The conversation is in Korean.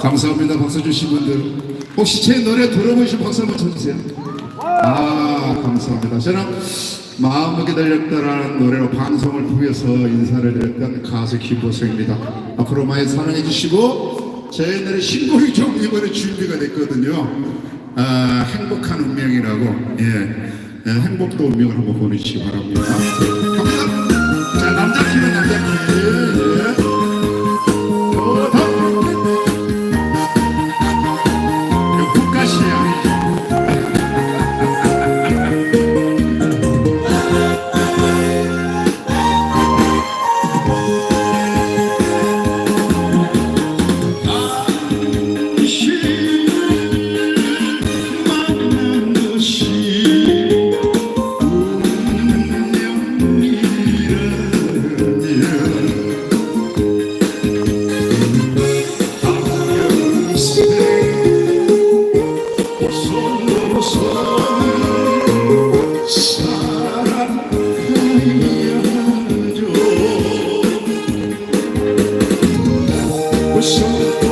박수 주신 분들 혹시 제 노래 들어보시면 박수 한번 쳐주세요. 아 감사합니다. 저는 마음을 기다렸다라는 노래로 방송을 통해서 인사를 드렸던 가수 김보성입니다. 앞으로 많이 사랑해 주시고 제 노래 신곡이 좀 이번에 준비가 됐거든요. 아, 행복한 운명이라고 예, 예, 행복도 운명을 한번 보내주시기 바랍니다. 갑니다. 자 남자 키는 남자 키. wishing